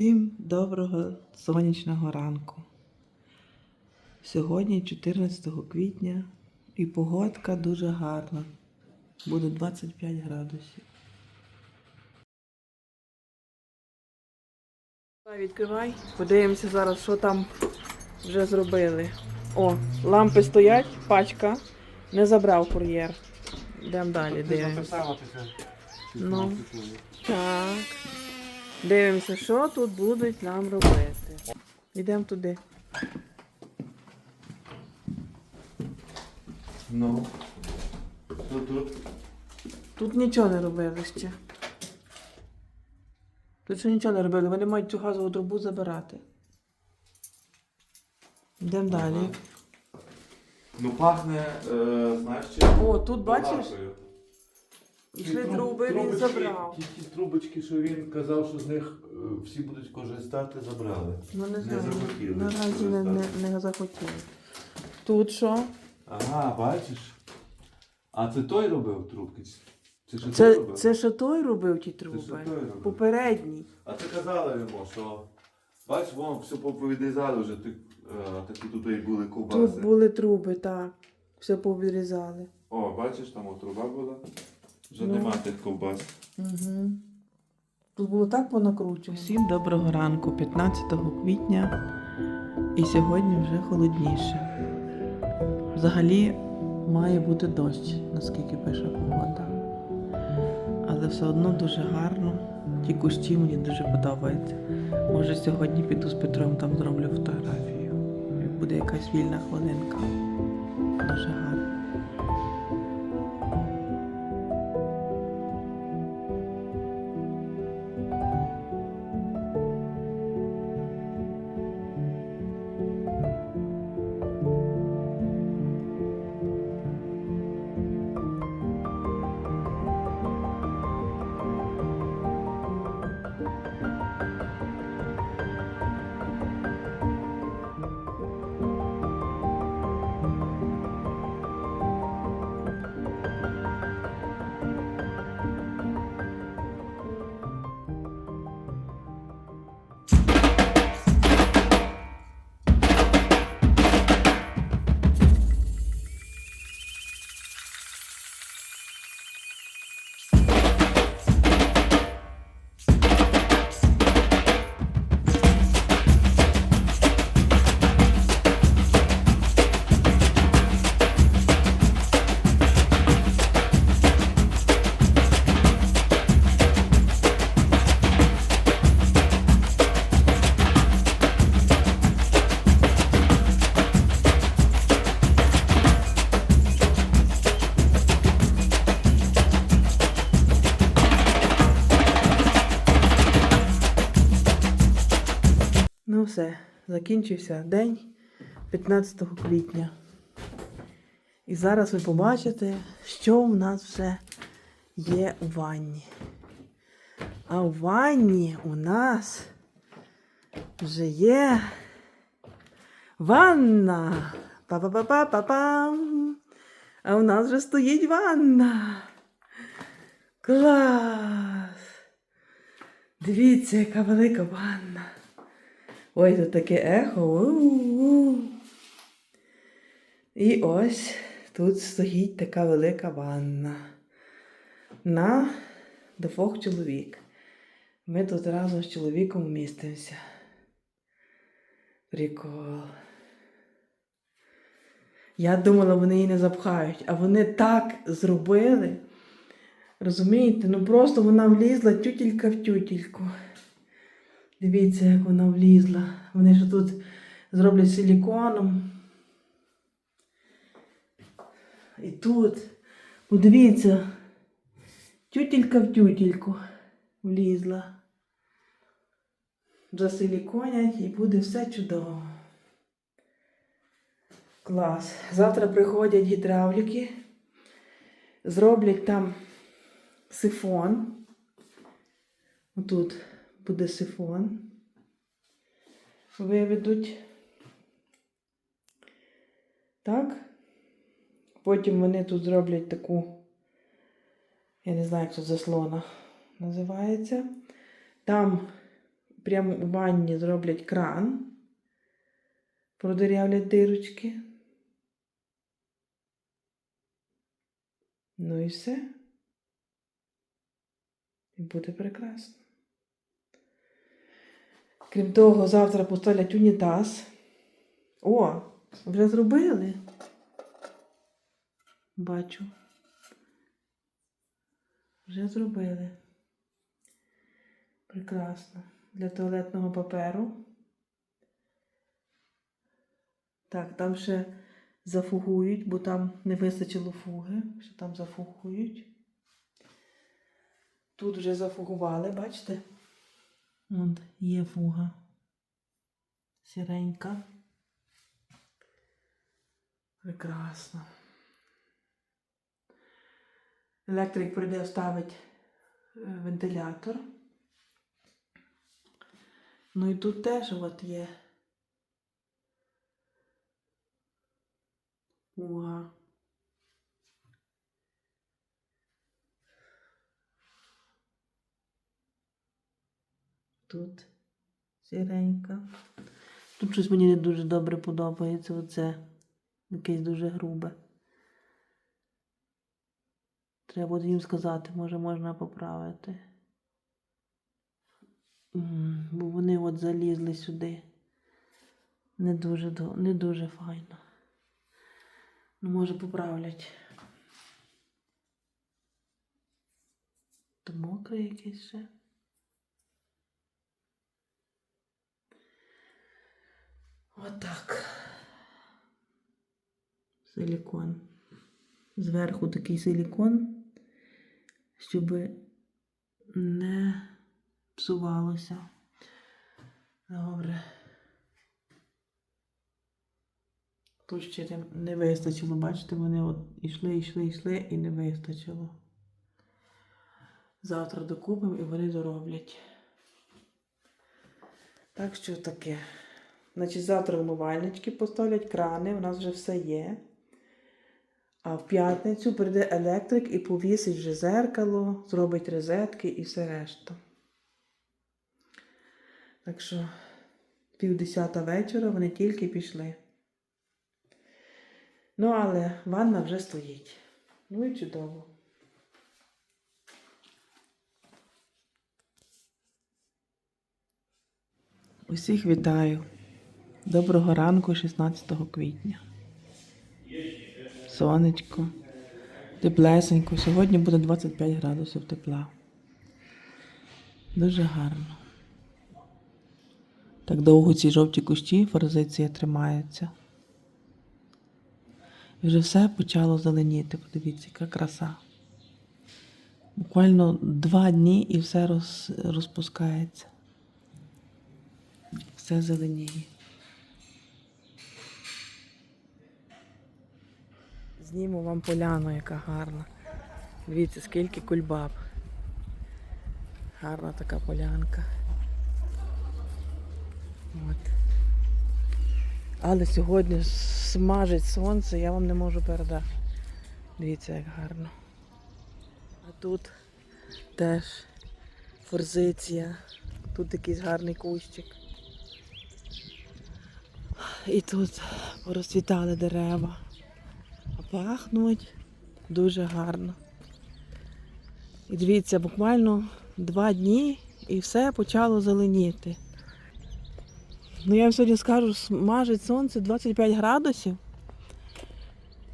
Всім доброго сонячного ранку. Сьогодні 14 квітня і погодка дуже гарна. Буде 25 градусів. Відкривай, подивимося зараз, що там вже зробили. О, лампи стоять, пачка. Не забрав кур'єр. Йдемо далі, дивимося. Ну. Так. Дивимося, що тут будуть нам робити. Йдемо туди. Ну. Тут, тут. Тут нічого не робили ще. Тут ще нічого не робили. Вони мають цю газову трубу забирати. Йдемо далі. Ну пахне, е, знаєш, чим? О, тут бачиш? Ішли труб- труби, він трубочки- забрав. Ті, ті трубочки, що він казав, що з них е, всі будуть користати, забрали. Ну не знаю. захотіли Наразі не, не, не захотіли. Тут що? Ага, бачиш. А це той робив трубки? чи- Це ще той Це, робив? це ще той робив ті Це труби. той робив. Попередній. А це казали йому, що бачиш, вон все повідрізали вже, ти, е, такі тут і були ковбаси. Тут були труби, так. Все повідрізали. О, бачиш, там от труба була. Вже Ну. нема тих ковбас. Угу. Тут було так понакручено. Всім доброго ранку, 15 квітня, і сьогодні вже холодніше. Взагалі має бути дощ, наскільки пише погода. Але все одно дуже гарно. Ті кущі мені дуже подобаються. Може сьогодні піду з Петром там зроблю фотографію. Буде якась вільна хвилинка. Дуже гарно. Закінчився день 15 квітня. І зараз ви побачите, що в нас вже є у ванні. А у ванні у нас вже є ванна. Па-па-па-па-па-пам. А у нас вже стоїть ванна. Клас! Дивіться, яка велика ванна. Ой, тут таке ехо. У-у-у. І ось тут стоїть така велика ванна на двох чоловік. Ми тут разом з чоловіком вмістимося. Прикол. Я думала, вони її не запхають, а вони так зробили. Розумієте? Ну просто вона влізла тютілька в тютільку. Дивіться, як вона влізла. Вони ж тут зроблять силіконом. І тут, подивіться, тютілька в тютільку влізла. Засиліконять і буде все чудово. Клас. Завтра приходять гідравліки, зроблять там сифон. Отут буде сифон. Виведуть. Так. Потім вони тут зроблять таку, я не знаю, як це заслона називається. Там прямо у ванні зроблять кран, продирявлять дирочки. Ну і все. І буде прекрасно. Крім того, завтра поставлять унітаз. О, вже зробили. Бачу. Вже зробили. Прекрасно. Для туалетного паперу. Так, там ще зафугують, бо там не вистачило фуги, що там зафугують. Тут вже зафугували, бачите? От є фуга. Сіренька. Прекрасно. Електрик прийде ставить е, вентилятор. Ну і тут теж от є. Фуга. Тут сіренька. Тут щось мені не дуже добре подобається. Оце якесь дуже грубе. Треба буде їм сказати, може можна поправити. Бо вони от залізли сюди. Не дуже, не дуже файно. Ну, може, поправлять. То мокре якесь ще. Отак. Силікон. Зверху такий силікон, щоб не псувалося. Добре. Тут ще не- не вистачило, бачите, вони от йшли, йшли, йшли і не вистачило. Завтра докупимо і вони дороблять. Так що таке. Значить, завтра вмивальнички поставлять крани, у нас вже все є. А в п'ятницю прийде електрик і повісить вже зеркало, зробить розетки і все решта. Так що півдесята вечора вони тільки пішли. Ну, але ванна вже стоїть. Ну і чудово. Усіх вітаю. Доброго ранку 16 квітня. Сонечко. Теплесенько. Сьогодні буде 25 градусів тепла. Дуже гарно. Так довго ці жовті кущі, форзиція тримається. І вже все почало зеленіти. Подивіться, яка краса. Буквально два дні і все роз, розпускається. Все зеленіє. Зніму вам поляну, яка гарна. Дивіться, скільки кульбаб. Гарна така полянка. От. Але сьогодні смажить сонце, я вам не можу передати. Дивіться, як гарно. А тут теж форзиція. Тут якийсь гарний кущик. І тут порозцвітали дерева. Пахнуть дуже гарно. І дивіться, буквально два дні і все почало зеленіти. Ну я вам сьогодні скажу, смажить сонце 25 градусів.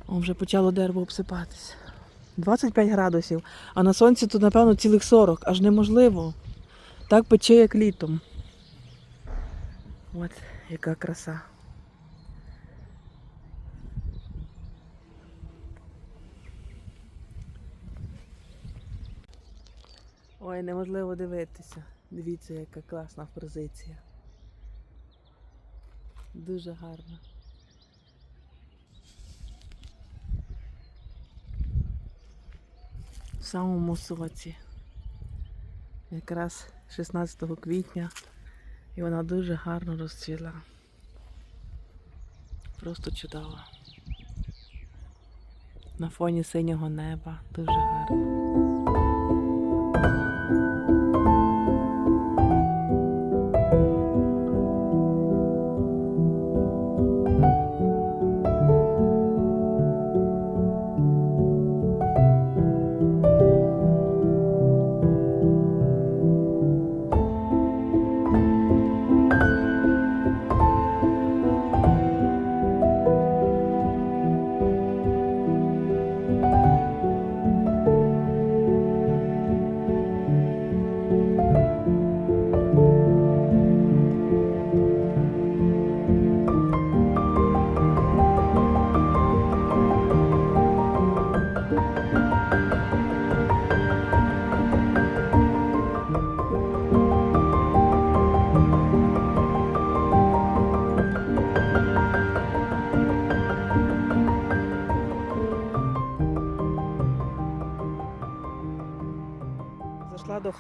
О, вже почало дерево обсипатися. 25 градусів. А на сонці тут, напевно, цілих 40, аж неможливо. Так пече, як літом. От яка краса. Ой, неможливо дивитися. Дивіться, яка класна позиція. Дуже гарно. В самому соці. Якраз 16 квітня і вона дуже гарно розцвіла. Просто чудово. На фоні синього неба дуже гарно.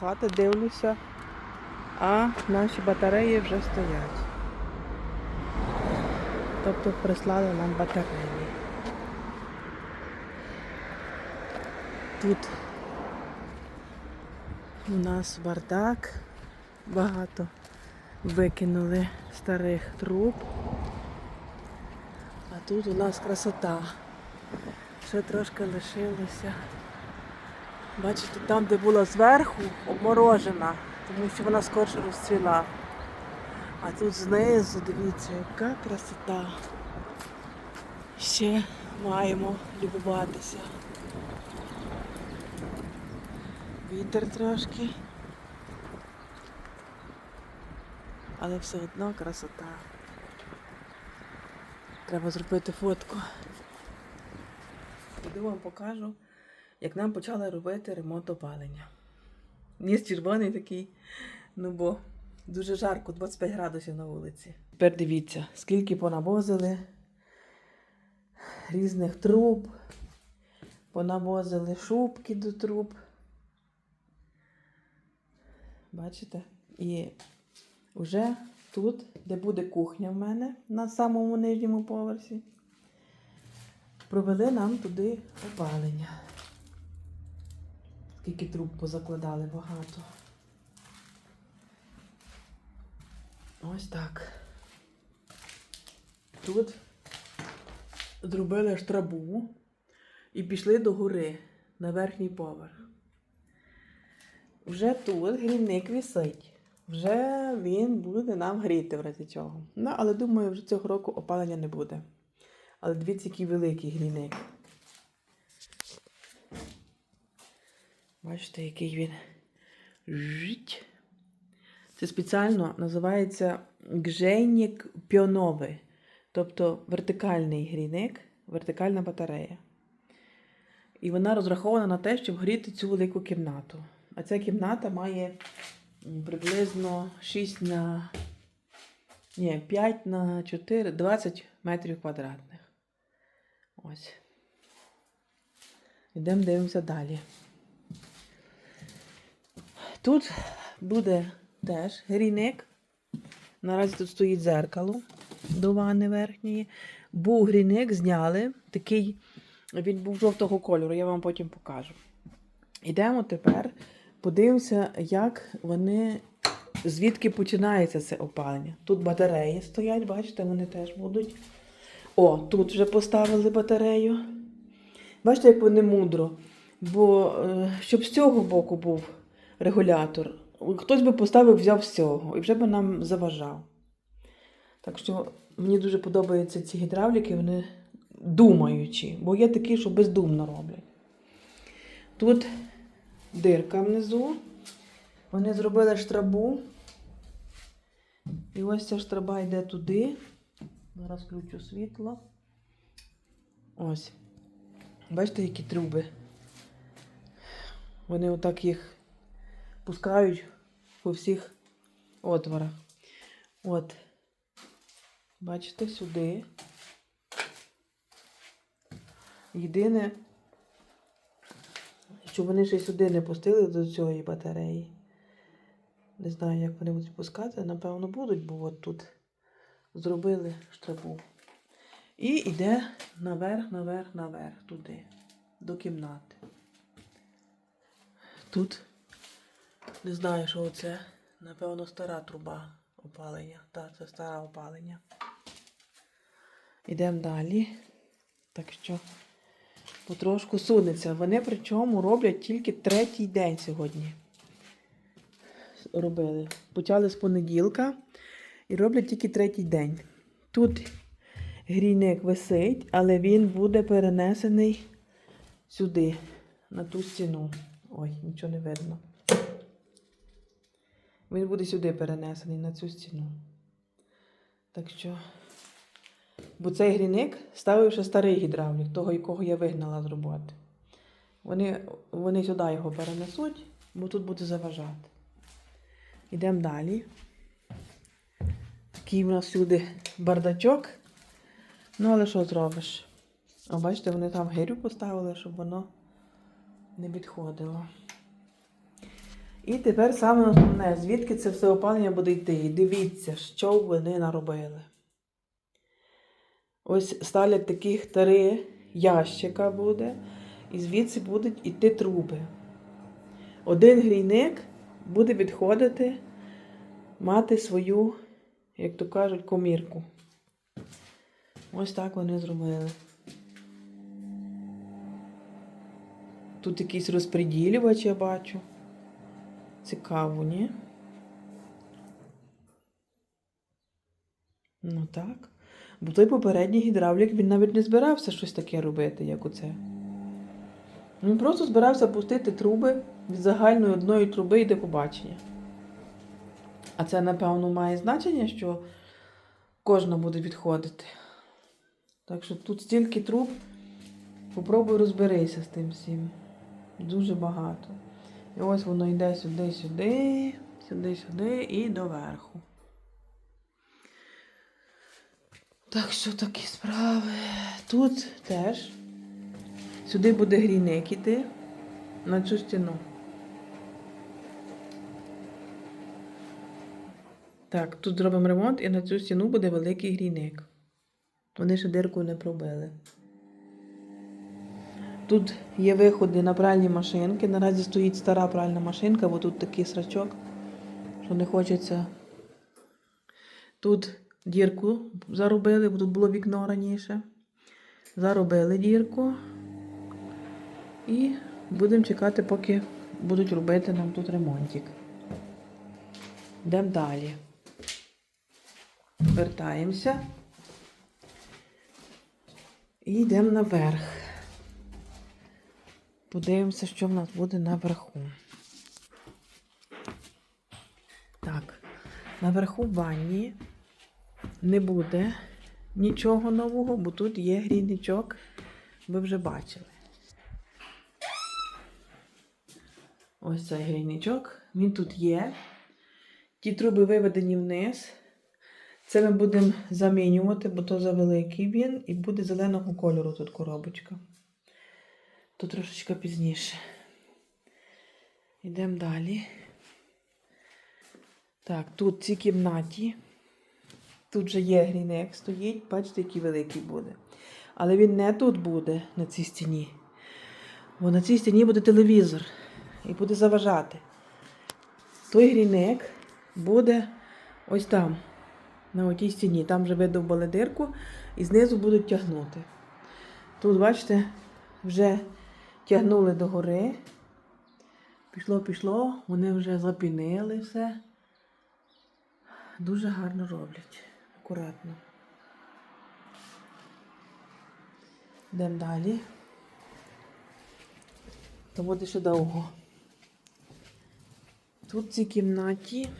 Хати, дивлюся, а наші батареї вже стоять. Тобто прислали нам батареї. Тут у нас бардак, багато викинули старих труб. А тут у нас красота. Ще трошки лишилося. Бачите, там, де була зверху, обморожена, тому що вона скорше розцвіла. А тут знизу, дивіться, яка красота. Ще маємо любуватися. Вітер трошки. Але все одно красота. Треба зробити фотку. Піду вам покажу, як нам почали робити ремонт опалення. Ніс червоний такий, ну бо дуже жарко, 25 градусів на вулиці. Тепер дивіться, скільки понавозили різних труб, понавозили шубки до труб. Бачите? І вже тут, де буде кухня в мене на самому нижньому поверсі, провели нам туди опалення. Скільки труб позакладали багато. Ось так. Тут зробили штрабу і пішли до гори на верхній поверх. Вже тут грівник висить. Вже він буде нам гріти в разі чого. Ну, але думаю, вже цього року опалення не буде. Але дивіться, який великий грівник. Бачите, який він жить. Це спеціально називається гжейник піоновий, тобто вертикальний грійник, вертикальна батарея. І вона розрахована на те, щоб гріти цю велику кімнату. А ця кімната має приблизно 6 на ні, 5 на 4, 20 метрів квадратних. Ось. Йдемо дивимося далі. Тут буде теж грійник. Наразі тут стоїть зеркало до ванни верхньої. Був грійник, зняли. Такий, він був жовтого кольору, я вам потім покажу. Йдемо тепер, подивимося, як вони, звідки починається це опалення. Тут батареї стоять, бачите, вони теж будуть. О, тут вже поставили батарею. Бачите, як вони мудро. Бо е, щоб з цього боку був регулятор, хтось би поставив, взяв з цього і вже би нам заважав. Так що мені дуже подобаються ці гідравліки, вони думаючі, бо є такі, що бездумно роблять. Тут дирка внизу. Вони зробили штрабу. І ось ця штраба йде туди. Зараз включу світло. Ось. Бачите, які труби? Вони отак їх пускають по всіх отворах. От. Бачите, сюди. Єдине, що вони ще сюди не пустили до цієї батареї. Не знаю, як вони будуть пускати. Напевно, будуть, бо от тут зробили штрабу. І йде наверх, наверх, наверх туди, до кімнати. Тут не знаю, що це. Напевно, стара труба опалення. Так, це стара опалення. Йдемо далі. Так що потрошку сунеться. Вони причому роблять тільки третій день сьогодні. Робили. Почали з понеділка і роблять тільки третій день. Тут грійник висить, але він буде перенесений сюди, на ту стіну. Ой, нічого не видно. Він буде сюди перенесений на цю стіну. Так що. Бо цей грійник ставив ще старий гідравлік, того, якого я вигнала з роботи. Вони, вони сюди його перенесуть, бо тут буде заважати. Йдемо далі. Такий в нас сюди бардачок. Ну, але що зробиш? О, бачите, вони там гирю поставили, щоб воно не відходило. І тепер саме основне, звідки це все опалення буде йти. І дивіться, що вони наробили. Ось ставлять таких три ящика буде, і звідси будуть йти труби. Один грійник буде відходити, мати свою, як то кажуть, комірку. Ось так вони зробили. Тут якийсь розпреділювач я бачу. Цікаво, ні? Ну так. Бо той попередній гідравлік він навіть не збирався щось таке робити, як оце. Він просто збирався пустити труби від загальної одної труби і до побачення. А це, напевно, має значення, що кожна буде відходити. Так що тут стільки труб, попробуй розберися з тим всім. Дуже багато. І ось воно йде сюди, сюди, сюди, сюди і доверху. Так що такі справи. Тут теж сюди буде грійник іти на цю стіну. Так, тут зробимо ремонт і на цю стіну буде великий грійник. Вони ще дирку не пробили. Тут є виходи на пральні машинки. Наразі стоїть стара пральна машинка, бо тут такий срачок, що не хочеться. Тут дірку заробили, бо тут було вікно раніше. Заробили дірку. І будемо чекати, поки будуть робити нам тут ремонтик. Йдемо далі. Вертаємося. І йдемо наверх. Подивимося, що в нас буде наверху. Так, наверху ванні не буде нічого нового, бо тут є грійничок, ви вже бачили. Ось цей грійничок, він тут є. Ті труби виведені вниз. Це ми будемо замінювати, бо то завеликий він, і буде зеленого кольору тут коробочка. То трошечки пізніше. Йдемо далі. Так, тут в цій кімнаті. Тут же є грінек стоїть, бачите, який великий буде. Але він не тут буде, на цій стіні. Бо на цій стіні буде телевізор і буде заважати. Той грінек буде ось там, на отій стіні. Там вже видовбали дирку і знизу будуть тягнути. Тут, бачите, вже тягнули догори. Пішло, пішло, вони вже запінили все. Дуже гарно роблять. Акуратно. Йдемо далі. То буде ще довго. Тут в цій кімнаті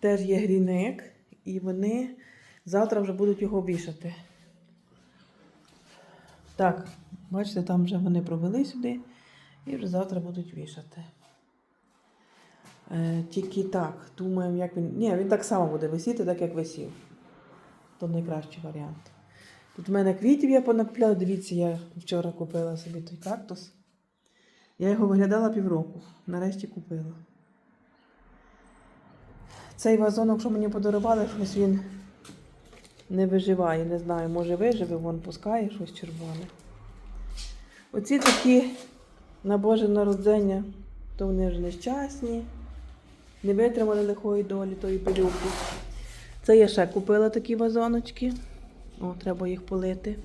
теж є гріник, і вони завтра вже будуть його вішати. Так, бачите, там вже вони провели сюди і вже завтра будуть вішати. Е, тільки так, думаємо, як він. Ні, він так само буде висіти, так як висів. То найкращий варіант. Тут в мене квітів я понакупляла. Дивіться, я вчора купила собі той кактус. Я його виглядала півроку. Нарешті купила. Цей вазонок, що мені подарували, щось він не виживає. Не знаю, може виживе, вон пускає щось червоне. Оці такі на Боже народження, то вони ж нещасні, не витримали лихої долі тої пилюки. Це я ще купила такі вазоночки. О, треба їх полити.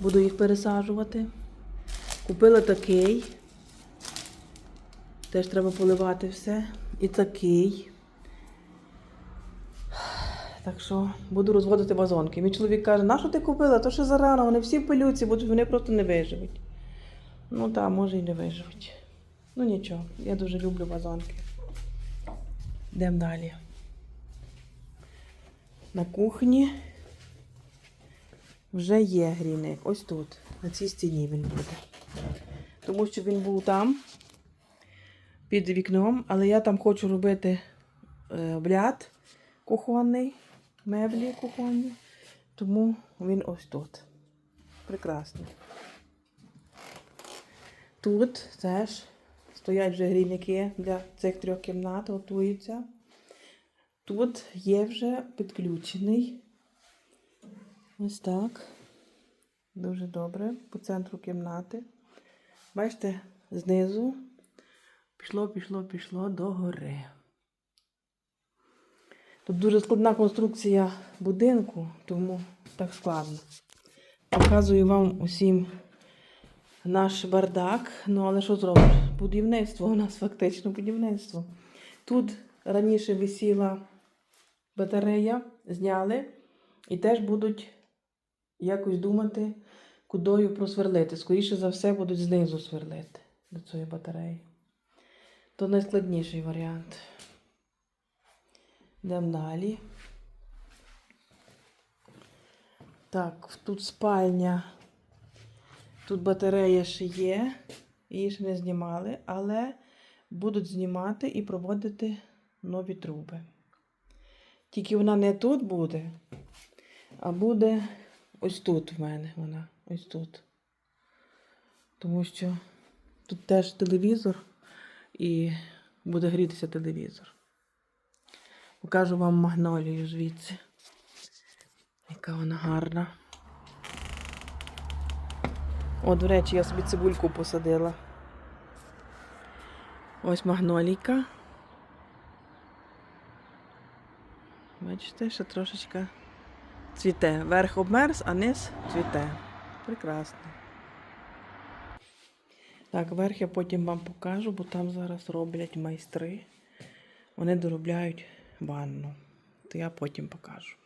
Буду їх пересаджувати. Купила такий. Теж треба поливати все. І такий. Так що буду розводити вазонки. Мій чоловік каже, на що ти купила? То що зарано, вони всі в пилюці, будуть, вони просто не виживуть. Ну так, може і не виживуть. Ну нічого, я дуже люблю вазонки. Йдемо далі. На кухні вже є грійник. Ось тут. На цій стіні він буде. Тому що він був там, під вікном, але я там хочу робити е, бляд кухонний, меблі кухонні. Тому він ось тут. Прекрасно. Тут теж стоять вже грійники для цих трьох кімнат, готуються. Тут є вже підключений. Ось так. Дуже добре. По центру кімнати. Бачите, знизу пішло, пішло, пішло до гори. Тут дуже складна конструкція будинку, тому так складно. Показую вам усім наш бардак. Ну, але що зробиш? Будівництво у нас фактично будівництво. Тут раніше висіла батарея, зняли і теж будуть якось думати, кудою просверлити. Скоріше за все, будуть знизу сверлити до цієї батареї. То найскладніший варіант. Йдемо далі. Так, тут спальня. Тут батарея ще є. Її ще не знімали, але будуть знімати і проводити нові труби. Тільки вона не тут буде, а буде ось тут в мене вона. Ось тут. Тому що тут теж телевізор і буде грітися телевізор. Покажу вам магнолію звідси. Яка вона гарна. О, до речі, я собі цибульку посадила. Ось магнолійка. Бачите, ще трошечка цвіте. Верх обмерз, а низ цвіте. Прекрасно. Так, верх я потім вам покажу, бо там зараз роблять майстри. Вони доробляють ванну. То я потім покажу.